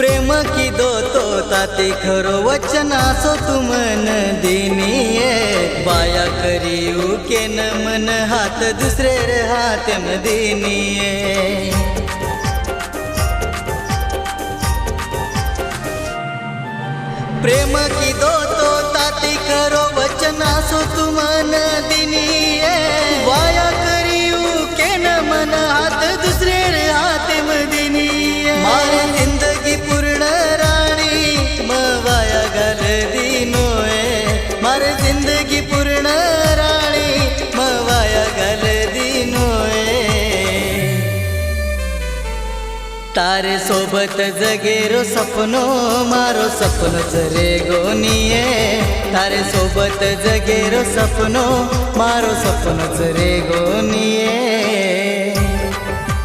प्रेम की दो तो ताते खरो वचन असो तुमन दिनिये। बाया करी के न मन हात दुसरे रे हात मदिनिये प्रेम की दो तो मारे जिंदगी पूर्ण राणी मवाया वाया घाल दिनोय तारे सोबत जगेरो सपनो मारो सपनच रे गोनिये तारे सोबत जगेरो सपनो मारो सपनच रे गोनिये